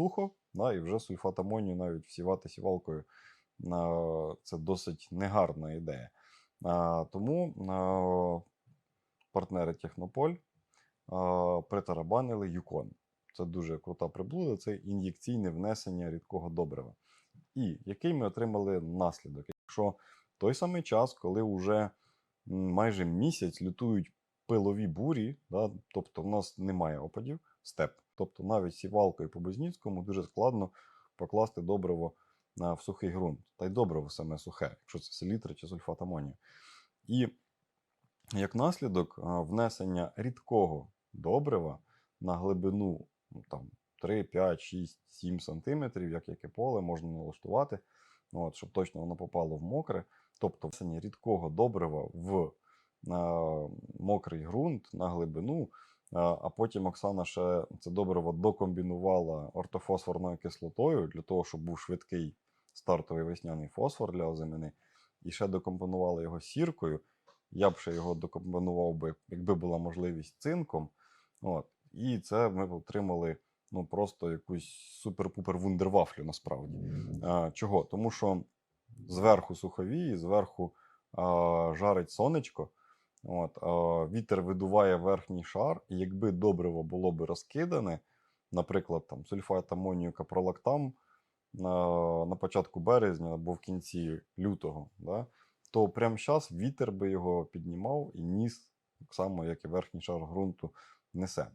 сухо, да, і вже сульфат амонію навіть всівати сівалкою це досить негарна ідея. Тому партнери Технополь притарабанили Юкон. Це дуже крута приблуда, це ін'єкційне внесення рідкого добрива. І який ми отримали наслідок? Якщо той самий час, коли вже майже місяць лютують пилові бурі, да, тобто в нас немає опадів, степ. Тобто навіть сівалкою по Безніцькому дуже складно покласти добриво а, в сухий ґрунт. Та й добриво саме сухе, якщо це селітра чи сульфат амонію. І як наслідок а, внесення рідкого добрива на глибину ну, там, 3, 5, 6, 7 сантиметрів, як яке поле можна налаштувати, от, щоб точно воно попало в мокре. Тобто внесення рідкого добрива в мокрий ґрунт на глибину. А, а потім Оксана ще це добриво докомбінувала ортофосфорною кислотою для того, щоб був швидкий стартовий весняний фосфор для озимини. І ще докомпонувала його сіркою. Я б ще його докомпонував би, якби була можливість цинком. От. І це ми отримали ну, просто якусь супер-пупер вундервафлю насправді. А, чого? Тому що зверху суховії, зверху а, жарить сонечко. От, вітер видуває верхній шар, і якби добриво було би розкидане, наприклад, там, сульфат амонію капролактам на, на початку березня або в кінці лютого, да, то прямо зараз вітер би його піднімав і ніс, так само, як і верхній шар ґрунту несе.